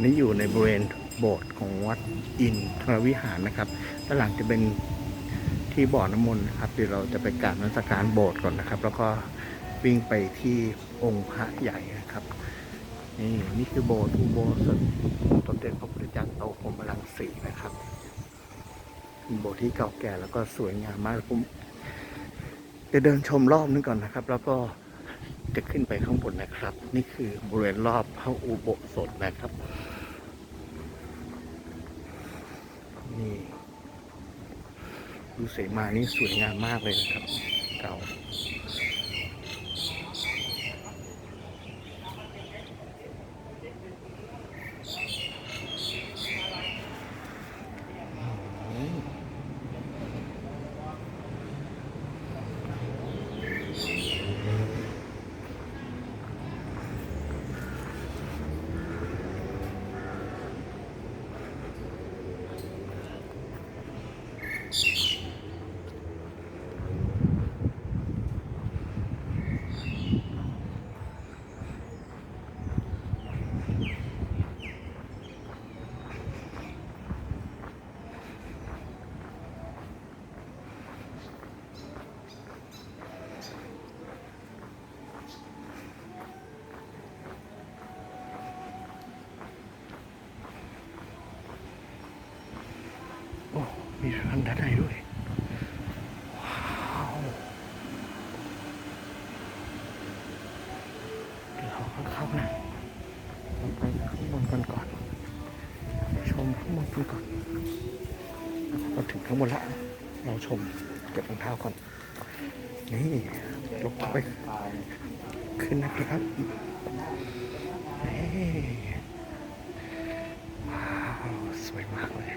นี่อยู่ในบริเวณโบสถ์ของวัดอินทรวิหารนะครับด้านหลังจะเป็นที่บ่อน้ำมนต์นะครับเดี๋ยวเราจะไปกราบนมัสการโบสถ์ก่อนนะครับ แล้วก็วิ่งไปที่องค์พระใหญ่นะครับนี่นี่คือโบสถ์อุโบสถสมเด็จพระพุทธเจ้าโตพรมรังสีนะครับโบสถ์ที่เก่าแก่แล้วก็สวยงามมากผมจะเดินชมรอบนึงก่อนนะครับ แล้วก็ จะขึ้นไปข้างบนนะครับ นี่คือบริเวณรอบพระอุโบสถนะครับ นี่ดูเสมานี่สวยงามมากเลยนะครับ เก่า มีร้านด้านในด้วยว้าวเดี๋ยวเราเข้านะเราไปข้างบนกันก่อนชมข้างบนกันก่อนเราถึงข้างบนแล้วเราชมเก็บรองเท้าก่อน นี่ลงไป ขึ้นนะครับนี่ว้าว สวยมากเลย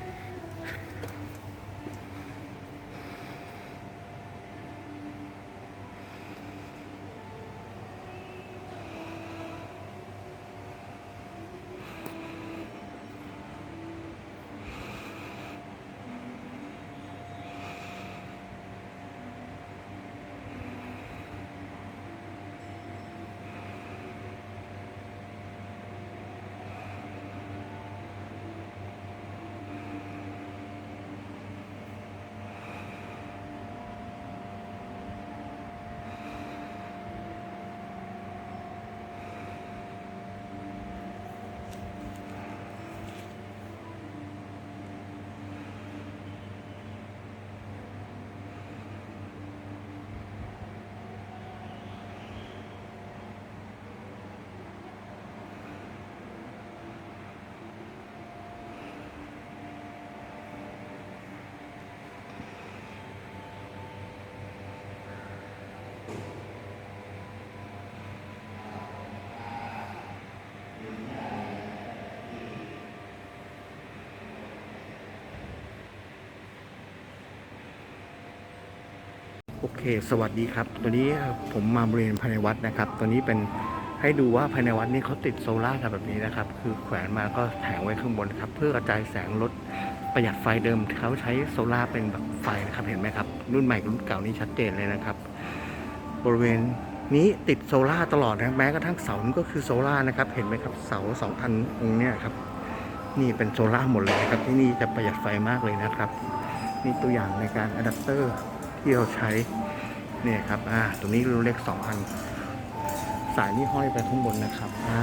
โอเค สวัสดีครับ ตัวนี้ผมมาบริเวณภายในวัดนะครับ ตัวนี้เป็นให้ดูว่าภายในวัดนี้เขาติดโซล่าร์แบบนี้นะครับ คือแขวนมาก็แถงไว้ข้างบนครับ เพื่อกระจายแสงลดประหยัดไฟเดิมเขาใช้โซล่าร์เป็นแบบไฟนะครับเห็นไหมครับ รุ่นใหม่กับรุ่นเก่านี่ชัดเจนเลยนะครับ บริเวณนี้ติดโซล่าตลอดนะแม้กระทั่งเสานี่ก็คือโซล่านะครับ เห็นไหมครับเสาสองอันตรงนี้ครับ นี่เป็นโซล่าหมดเลยครับที่นี่จะประหยัดไฟมากเลยนะครับ นี่ตัวอย่างในการอะแดปเตอร์ ที่เราใช้เนี่ยครับอ่าตรงนี้รูเล็กสองอัน สายนี่ห้อยไปข้างบนนะครับอ่า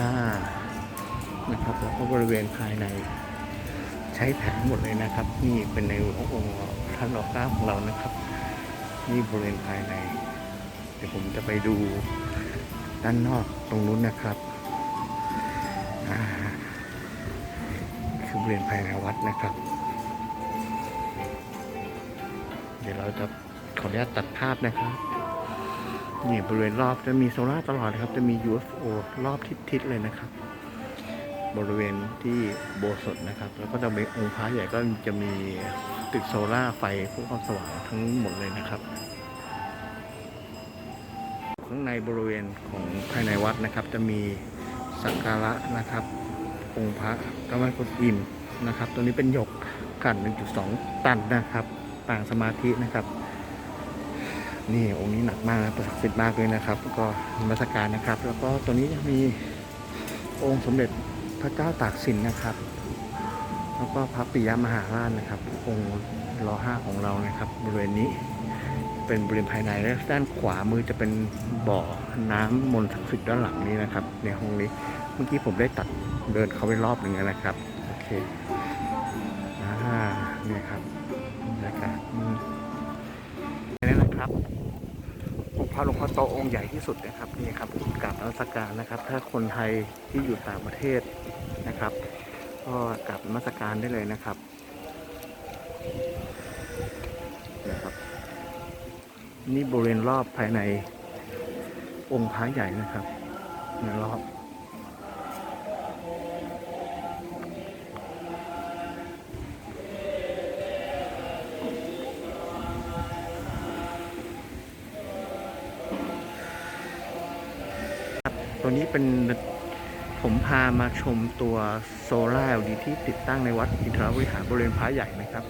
นะครับแล้วก็บริเวณภายใน ใช้แผงหมดเลยนะครับ นี่เป็นในองค์ท่านรอเก้าของเรานะครับ นี่บริเวณภายใน เดี๋ยวผมจะไปดูด้านนอกตรงนู้นนะครับอ่าคือบริเวณภายในวัดนะครับ เดี๋ยวเราจะ ขออนุญาตตัดภาพนะครับนี่บริเวณรอบจะมีโซล่าตลอดนะครับ จะมี UFO รอบทิศๆเลยนะครับ บริเวณที่โบสถ์นะครับ แล้วก็จะมีองค์พระใหญ่ก็จะมีติดโซล่าไฟพวกความสว่างทั้งหมดเลยนะครับ ข้างในบริเวณของภายในวัดนะครับ จะมีสักการะนะครับ องค์พระกำมันกุฎอิมนะครับ ตัวนี้เป็นหยกกัน 1.2 ตันนะครับ ต่างสมาธินะครับ นี่องค์นี้หนักมากนะประศักดิ์สิทธิ์มากเลยนะครับ ก็มัสการนะครับ แล้วก็ตัวนี้มีองค์สมเด็จพระเจ้าตากสินนะครับ แล้วก็พระปิยมหาราชนะครับ องค์รอห้าของเรานะครับบริเวณนี้เป็นบริเวณภายในและด้านขวามือจะเป็นบ่อน้ำมนต์ศักดิ์สิทธิ์ด้านหลังนี้นะครับ ในห้องนี้เมื่อกี้ผมได้ตัดเดินเข้าไปรอบหนึ่งนะครับโอเคอ่านี่ครับบรรยากาศนี่นะครับ หลวงพ่อโตองค์ใหญ่ที่สุดนะครับนี่ครับกราบนมัสการนะครับ ถ้าคนไทยที่อยู่ต่างประเทศนะครับ ก็กราบนมัสการได้เลยนะครับนะครับนี่บริเวณรอบภายในองค์พระใหญ่นะครับในรอบ วนี้เป็นผมพามาชมตัวโซล่า LED ที่ติดตั้งในวัดอินทรวิหารบริเวณพระใหญ่นะครับ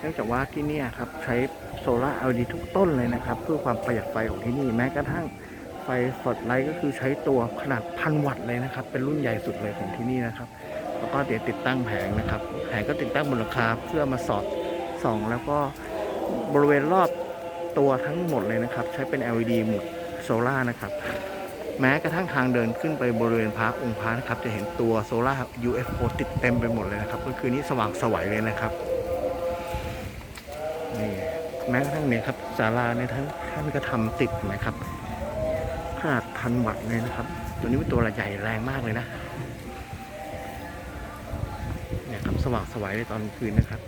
เนื่องจากว่าที่นี่ครับใช้โซล่า LED ทุกต้นเลยนะครับ เพื่อความประหยัดไฟของที่นี่แม้กระทั่งไฟสดไลท์ก็คือใช้ตัวขนาดพันวัตต์เลยนะครับ เป็นรุ่นใหญ่สุดเลยของที่นี่นะครับ แล้วก็เดี๋ยวติดตั้งแผงนะครับ แผงก็ติดตั้งบนหลังคาเพื่อมาสอดส่อง แล้วก็บริเวณรอบตัวทั้งหมดเลยนะครับ ใช้เป็น LED หมดโซล่านะครับ แม้กระทั่งทางเดินขึ้นไปบริเวณพระองค์พระนะครับ จะเห็นตัวโซล่า UFO ติดเต็มไปหมดเลยนะครับ ก็คือนี้สว่างสวัยเลยนะครับนี่แม้กระทั่งเนี่ยครับศาลาเนี่ยท่านท่านก็ทำติดนไหมครับขนาดพันวัตต์เลยนะครับ ตัวนี้เป็นตัวใหญ่แรงมากเลยนะเนี่ยครับสว่างสวัยในตอนคืนนะครับ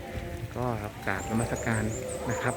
ก็กราบนมัสการนะครับ